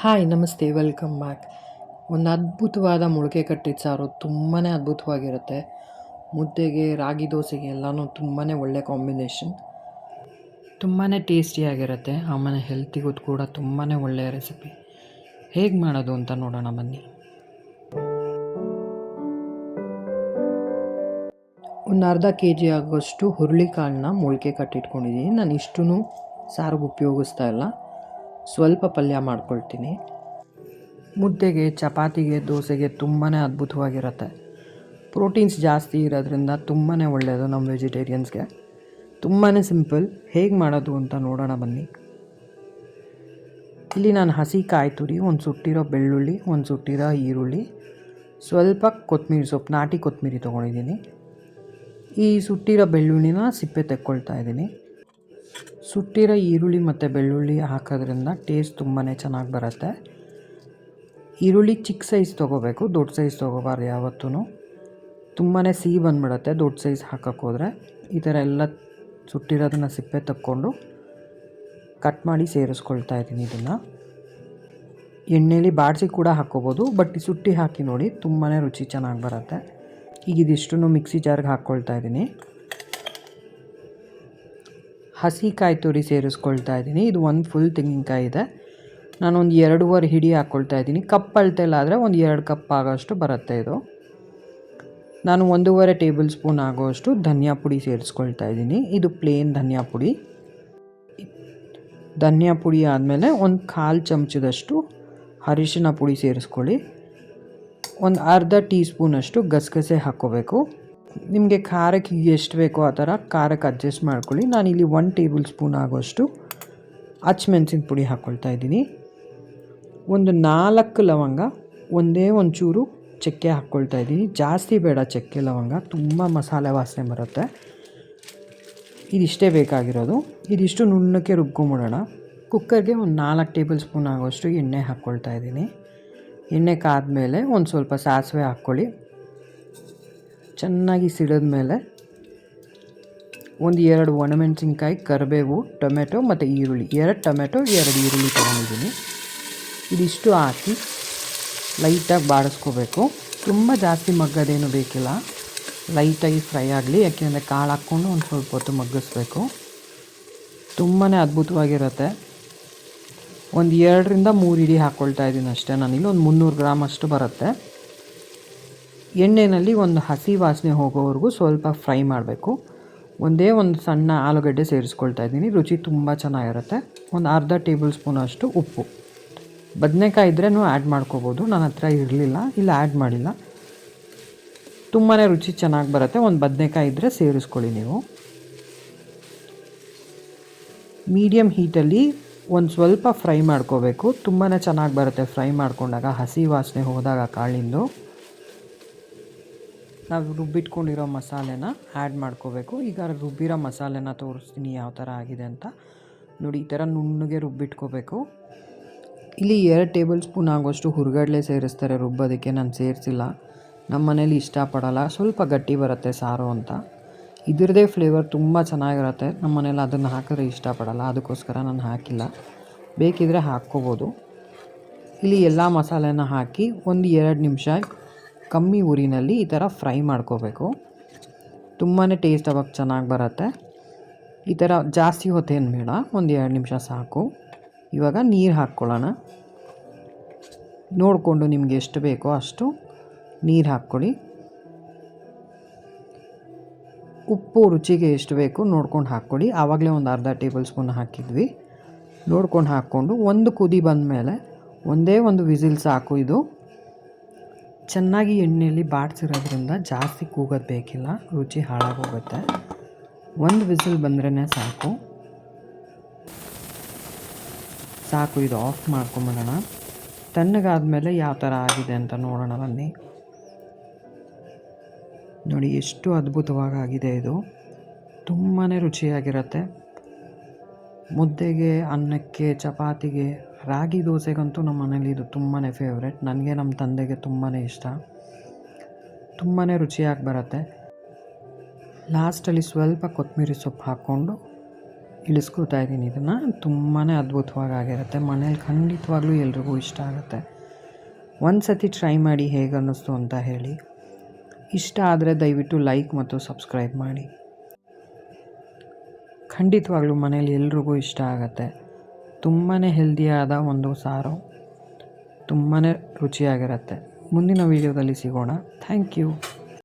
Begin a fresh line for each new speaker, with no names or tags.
Hi, ನಮಸ್ತೆ, welcome back. ಒಂದು ಅದ್ಭುತವಾದ ಮೊಳಕೆ ಕಟ್ಟಿದ ಸಾರು ತುಂಬಾ ಅದ್ಭುತವಾಗಿರುತ್ತೆ. ಮುದ್ದೆಗೆ, ರಾಗಿ ದೋಸೆಗೆ ಎಲ್ಲನೂ ತುಂಬಾ ಒಳ್ಳೆ ಕಾಂಬಿನೇಷನ್. ತುಂಬಾ ಟೇಸ್ಟಿಯಾಗಿರುತ್ತೆ ಆಮೇಲೆ ಹೆಲ್ತಿಗೂ ಕೂಡ ತುಂಬಾ ಒಳ್ಳೆಯ ರೆಸಿಪಿ. ಹೇಗೆ ಮಾಡೋದು ಅಂತ ನೋಡೋಣ, ಬನ್ನಿ. ಒಂದು ಅರ್ಧ ಕೆ ಜಿ ಆಗೋಷ್ಟು ಹುರುಳಿಕಾಳನ್ನ ಮೊಳಕೆ ಕಟ್ಟಿಟ್ಕೊಂಡಿದ್ದೀನಿ. ನಾನು ಇಷ್ಟು ಸಾರಿಗೆ ಉಪಯೋಗಿಸ್ತಾ ಇಲ್ಲ. ಸ್ವಲ್ಪ ಪಲ್ಯ ಮಾಡ್ಕೊಳ್ತೀನಿ. ಮುದ್ದೆಗೆ, ಚಪಾತಿಗೆ, ದೋಸೆಗೆ ತುಂಬಾ ಅದ್ಭುತವಾಗಿರುತ್ತೆ. ಪ್ರೋಟೀನ್ಸ್ ಜಾಸ್ತಿ ಇರೋದ್ರಿಂದ ತುಂಬಾ ಒಳ್ಳೆಯದು ನಮ್ಮ ವೆಜಿಟೇರಿಯನ್ಸ್ಗೆ. ತುಂಬಾ ಸಿಂಪಲ್, ಹೇಗೆ ಮಾಡೋದು ಅಂತ ನೋಡೋಣ ಬನ್ನಿ. ಇಲ್ಲಿ ನಾನು ಹಸಿ ಕಾಯಿ ತುರಿ, ಒಂದು ಸುಟ್ಟಿರೋ ಬೆಳ್ಳುಳ್ಳಿ, ಒಂದು ಸುಟ್ಟಿರೋ ಈರುಳ್ಳಿ, ಸ್ವಲ್ಪ ಕೊತ್ತಂಬರಿ ಸೊಪ್ಪು, ನಾಟಿ ಕೊತ್ತಂಬರಿ ತೊಗೊಂಡಿದ್ದೀನಿ. ಈ ಸುಟ್ಟಿರೋ ಬೆಳ್ಳುಳ್ಳಿನ ಸಿಪ್ಪೆ ತೆಕ್ಕೊಳ್ತಾ ಇದ್ದೀನಿ. ಸುಟ್ಟಿರೋ ಈರುಳ್ಳಿ ಮತ್ತು ಬೆಳ್ಳುಳ್ಳಿ ಹಾಕೋದ್ರಿಂದ ಟೇಸ್ಟ್ ತುಂಬಾ ಚೆನ್ನಾಗಿ ಬರುತ್ತೆ. ಈರುಳ್ಳಿ ಚಿಕ್ಕ ಸೈಜ್ ತೊಗೋಬೇಕು, ದೊಡ್ಡ ಸೈಜ್ ತೊಗೋಬಾರ್ದು ಯಾವತ್ತೂ ತುಂಬಾ ಸಿಹಿ ಬಂದ್ಬಿಡುತ್ತೆ ದೊಡ್ಡ ಸೈಜ್ ಹಾಕೋಕ್ಕೋದ್ರೆ ಈ ಥರ ಎಲ್ಲ ಸುಟ್ಟಿರೋದನ್ನು ಸಿಪ್ಪೆ ತಕ್ಕೊಂಡು ಕಟ್ ಮಾಡಿ ಸೇರಿಸ್ಕೊಳ್ತಾ ಇದ್ದೀನಿ ಇದನ್ನು. ಎಣ್ಣೆಲಿ ಬಾಡಿಸಿ ಕೂಡ ಹಾಕ್ಕೋಬೋದು ಬಟ್ ಸುಟ್ಟಿ ಹಾಕಿ ನೋಡಿ ತುಂಬಾ ರುಚಿ ಚೆನ್ನಾಗಿ ಬರುತ್ತೆ. ಈಗ ಇದಿಷ್ಟನ್ನು ಮಿಕ್ಸಿ ಜಾರ್ಗೆ ಹಾಕ್ಕೊಳ್ತಾ ಇದ್ದೀನಿ. ಹಸಿ ಕಾಯಿ ತುರಿ ಸೇರಿಸ್ಕೊಳ್ತಾ ಇದ್ದೀನಿ. ಇದು ಒಂದು ಫುಲ್ ತೆಂಗಿನಕಾಯಿ ಇದೆ. ನಾನೊಂದು ಎರಡೂವರೆ ಹಿಡಿ ಹಾಕ್ಕೊಳ್ತಾ ಇದ್ದೀನಿ. ಕಪ್ ಅಳತೆಲಾದರೆ ಒಂದು ಎರಡು ಕಪ್ ಆಗೋಷ್ಟು ಬರುತ್ತೆ ಇದು. ನಾನು ಒಂದೂವರೆ ಟೇಬಲ್ ಸ್ಪೂನ್ ಆಗೋಷ್ಟು ಧನಿಯಾ ಪುಡಿ ಸೇರಿಸ್ಕೊಳ್ತಾ ಇದ್ದೀನಿ. ಇದು ಪ್ಲೇನ್ ಧನಿಯಾ ಪುಡಿ. ಧನಿಯಾ ಪುಡಿ ಆದಮೇಲೆ ಒಂದು ಕಾಲು ಚಮಚದಷ್ಟು ಅರಿಶಿನ ಪುಡಿ ಸೇರಿಸ್ಕೊಳ್ಳಿ. ಒಂದು ಅರ್ಧ ಟೀ ಸ್ಪೂನಷ್ಟು ಗಸಗಸೆ ಹಾಕ್ಕೋಬೇಕು. ನಿಮಗೆ ಖಾರಕ್ಕೆ ಎಷ್ಟು ಬೇಕೋ ಆ ಥರ ಖಾರಕ್ಕೆ ಅಡ್ಜಸ್ಟ್ ಮಾಡ್ಕೊಳ್ಳಿ. ಇಲ್ಲಿ ಒನ್ ಟೇಬಲ್ ಸ್ಪೂನ್ ಆಗೋಷ್ಟು ಹಚ್ಮೆಣ್ಸಿನ ಪುಡಿ ಹಾಕ್ಕೊಳ್ತಾ ಇದ್ದೀನಿ. ಒಂದು ನಾಲ್ಕು ಲವಂಗ, ಒಂದೇ ಒಂಚೂರು ಚಕ್ಕೆ ಹಾಕ್ಕೊಳ್ತಾ ಇದ್ದೀನಿ. ಜಾಸ್ತಿ ಬೇಡ ಚಕ್ಕೆ, ಲವಂಗ. ತುಂಬ ಮಸಾಲೆ ವಾಸನೆ ಬರುತ್ತೆ. ಇದಿಷ್ಟೇ ಬೇಕಾಗಿರೋದು. ಇದಿಷ್ಟು ನುಣ್ಣಕ್ಕೆ ರುಬ್ಕೊಂಬಿಡೋಣ ಕುಕ್ಕರ್ಗೆ ಒಂದು ನಾಲ್ಕು ಟೇಬಲ್ ಸ್ಪೂನ್ ಆಗೋಷ್ಟು ಎಣ್ಣೆ ಹಾಕ್ಕೊಳ್ತಾ ಇದ್ದೀನಿ. ಎಣ್ಣೆ ಕಾದ ಮೇಲೆ ಒಂದು ಸ್ವಲ್ಪ ಸಾಸಿವೆ ಹಾಕ್ಕೊಳ್ಳಿ. ಚೆನ್ನಾಗಿ ಸಿಡಿದ ಮೇಲೆ ಒಂದು ಎರಡು ಒಣಮೆಣಸಿನ್ಕಾಯಿ, ಕರಿಬೇವು, ಟೊಮೆಟೊ ಮತ್ತು ಈರುಳ್ಳಿ. ಎರಡು ಟೊಮೆಟೊ, ಎರಡು ಈರುಳ್ಳಿ ತೊಗೊಂಡಿದ್ದೀನಿ. ಇದಿಷ್ಟು ಹಾಕಿ ಲೈಟಾಗಿ ಬಾಡಿಸ್ಕೋಬೇಕು. ತುಂಬ ಜಾಸ್ತಿ ಮಗ್ಗೋದೇನು ಬೇಕಿಲ್ಲ. ಲೈಟಾಗಿ ಫ್ರೈ ಆಗಲಿ, ಯಾಕೆಂದರೆ ಕಾಳು ಹಾಕ್ಕೊಂಡು ಒಂದು ಸ್ವಲ್ಪ ಹೊತ್ತು ಮಗ್ಗಿಸ್ಬೇಕು. ತುಂಬಾ ಅದ್ಭುತವಾಗಿರುತ್ತೆ. ಒಂದು ಎರಡರಿಂದ ಮೂರು ಇಡಿ ಹಾಕ್ಕೊಳ್ತಾ ಇದ್ದೀನಿ ಅಷ್ಟೇ. ನಾನಿಲ್ಲಿ ಒಂದು ಮುನ್ನೂರು ಗ್ರಾಮ್ ಅಷ್ಟು ಬರುತ್ತೆ. ಎಣ್ಣೆಯಲ್ಲಿ ಒಂದು ಹಸಿ ವಾಸನೆ ಹೋಗೋವರೆಗೂ ಸ್ವಲ್ಪ ಫ್ರೈ ಮಾಡಬೇಕು. ಒಂದೇ ಒಂದು ಸಣ್ಣ ಆಲೂಗಡ್ಡೆ ಸೇರಿಸ್ಕೊಳ್ತಾ ಇದ್ದೀನಿ. ರುಚಿ ತುಂಬ ಚೆನ್ನಾಗಿರುತ್ತೆ. ಒಂದು ಅರ್ಧ ಟೇಬಲ್ ಸ್ಪೂನ್ ಅಷ್ಟು ಉಪ್ಪು. ಬದನೆಕಾಯಿ ಇದ್ರೂ ಆ್ಯಡ್ ಮಾಡ್ಕೋಬೋದು. ನನ್ನ ಹತ್ರ ಇರಲಿಲ್ಲ. ಇಲ್ಲ ಆ್ಯಡ್ ಮಾಡಿಲ್ಲ. ತುಂಬಾ ರುಚಿ ಚೆನ್ನಾಗಿ ಬರುತ್ತೆ. ಒಂದು ಬದನೆಕಾಯಿ ಇದ್ದರೆ ಸೇರಿಸ್ಕೊಳ್ಳಿ ನೀವು. ಮೀಡಿಯಮ್ ಹೀಟಲ್ಲಿ ಒಂದು ಸ್ವಲ್ಪ ಫ್ರೈ ಮಾಡ್ಕೋಬೇಕು. ತುಂಬಾ ಚೆನ್ನಾಗಿ ಬರುತ್ತೆ ಫ್ರೈ ಮಾಡ್ಕೊಂಡಾಗ. ಹಸಿ ವಾಸನೆ ಹೋದಾಗ ಕಾಳಿಂದು. ನಾವು ರುಬ್ಬಿಟ್ಕೊಂಡಿರೋ ಮಸಾಲೆನ ಆ್ಯಡ್ ಮಾಡ್ಕೋಬೇಕು. ಈಗ ರುಬ್ಬಿರೋ ಮಸಾಲೆನ ತೋರಿಸ್ತೀನಿ ಯಾವ ಥರ ಆಗಿದೆ ಅಂತ. ನೋಡಿ, ಈ ಥರ ನುಣ್ಣಗೆ ರುಬ್ಬಿಟ್ಕೋಬೇಕು. ಇಲ್ಲಿ ಎರಡು ಟೇಬಲ್ ಸ್ಪೂನ್ ಆಗೋಷ್ಟು ಹುರ್ಗಡ್ಲೆ ಸೇರಿಸ್ತಾರೆ ರುಬ್ಬೋದಕ್ಕೆ, ನಾನು ಸೇರಿಸಿಲ್ಲ. ನಮ್ಮ ಮನೇಲಿ ಇಷ್ಟಪಡೋಲ್ಲ. ಸ್ವಲ್ಪ ಗಟ್ಟಿ ಬರುತ್ತೆ ಸಾರು ಅಂತ. ಇದರದೇ ಫ್ಲೇವರ್ ತುಂಬ ಚೆನ್ನಾಗಿರುತ್ತೆ. ನಮ್ಮ ಮನೇಲಿ ಅದನ್ನು ಹಾಕಿದ್ರೆ ಇಷ್ಟಪಡೋಲ್ಲ. ಅದಕ್ಕೋಸ್ಕರ ನಾನು ಹಾಕಿಲ್ಲ. ಬೇಕಿದ್ರೆ ಹಾಕ್ಕೋಬೋದು. ಇಲ್ಲಿ ಎಲ್ಲ ಮಸಾಲೆನ ಹಾಕಿ ಒಂದು ಎರಡು ನಿಮಿಷ ಕಮ್ಮಿ ಊರಿನಲ್ಲಿ ಈ ಥರ ಫ್ರೈ ಮಾಡ್ಕೋಬೇಕು. ತುಂಬಾ ಟೇಸ್ಟ್ ಅವಾಗ ಚೆನ್ನಾಗಿ ಬರುತ್ತೆ. ಈ ಥರ ಜಾಸ್ತಿ ಹೊತ್ತೇನು ಬೇಡ, ಒಂದು ಎರಡು ನಿಮಿಷ ಸಾಕು. ಇವಾಗ ನೀರು ಹಾಕ್ಕೊಳ್ಳೋಣ. ನೋಡಿಕೊಂಡು ನಿಮಗೆ ಎಷ್ಟು ಬೇಕೋ ಅಷ್ಟು ನೀರು ಹಾಕ್ಕೊಳ್ಳಿ. ಉಪ್ಪು, ರುಚಿಗೆ ಎಷ್ಟು ಬೇಕು ನೋಡ್ಕೊಂಡು ಹಾಕ್ಕೊಳ್ಳಿ. ಆವಾಗಲೇ ಒಂದು ಅರ್ಧ ಟೇಬಲ್ ಸ್ಪೂನ್ ಹಾಕಿದ್ವಿ. ನೋಡ್ಕೊಂಡು ಹಾಕ್ಕೊಂಡು ಒಂದು ಕುದಿ ಬಂದ ಮೇಲೆ ಒಂದೇ ಒಂದು ವಿಸಿಲ್ ಸಾಕು ಇದು. ಚೆನ್ನಾಗಿ ಎಣ್ಣೆಯಲ್ಲಿ ಬಾಡಿಸಿರೋದ್ರಿಂದ ಜಾಸ್ತಿ ಕೂಗೋದು ಬೇಕಿಲ್ಲ, ರುಚಿ ಹಾಳಾಗೋಗುತ್ತೆ. ಒಂದು ವಿಸಿಲ್ ಬಂದ್ರೇ ಸಾಕು. ಸಾಕು, ಇದು ಆಫ್ ಮಾಡ್ಕೊಂಬಿಡೋಣ. ತಣ್ಣಗಾದ್ಮೇಲೆ ಯಾವ ಥರ ಆಗಿದೆ ಅಂತ ನೋಡೋಣ ಬನ್ನಿ. ನೋಡಿ, ಎಷ್ಟು ಅದ್ಭುತವಾಗಿ ಆಗಿದೆ ಇದು. ತುಂಬಾ ರುಚಿಯಾಗಿರುತ್ತೆ. ಮುದ್ದೆಗೆ, ಅನ್ನಕ್ಕೆ, ಚಪಾತಿಗೆ ರಾಗಿ ದೋಸೆಗಂತೂ ನಮ್ಮ ಮನೇಲಿ ಇದು ತುಂಬಾ ಫೇವ್ರೆಟ್ ನನಗೆ ನಮ್ಮ ತಂದೆಗೆ ತುಂಬಾ ಇಷ್ಟ. ತುಂಬಾ ರುಚಿಯಾಗಿ ಬರುತ್ತೆ. ಲಾಸ್ಟಲ್ಲಿ ಸ್ವಲ್ಪ ಕೊತ್ತಂಬರಿ ಸೊಪ್ಪು ಹಾಕ್ಕೊಂಡು ಇಳಿಸ್ಕೋತಾ ಇದ್ದೀನಿ. ಇದನ್ನು ತುಂಬಾ ಅದ್ಭುತವಾಗಿ ಆಗಿರುತ್ತೆ. ಮನೇಲಿ ಖಂಡಿತವಾಗ್ಲೂ ಎಲ್ರಿಗೂ ಇಷ್ಟ ಆಗುತ್ತೆ. ಒಂದು ಸತಿ ಟ್ರೈ ಮಾಡಿ ಹೇಗೆ ಅನ್ನಿಸ್ತು ಅಂತ ಹೇಳಿ. ಇಷ್ಟ ಆದರೆ ದಯವಿಟ್ಟು ಲೈಕ್ ಮತ್ತು ಸಬ್ಸ್ಕ್ರೈಬ್ ಮಾಡಿ. ಖಂಡಿತವಾಗ್ಲೂ ಮನೇಲಿ ಎಲ್ರಿಗೂ ಇಷ್ಟ ಆಗುತ್ತೆ. ತುಂಬಾ ಹೆಲ್ದಿಯಾದ ಒಂದು ಸಾರು. ತುಂಬಾ ರುಚಿಯಾಗಿರುತ್ತೆ. ಮುಂದಿನ ವೀಡಿಯೋದಲ್ಲಿ ಸಿಗೋಣ. Thank you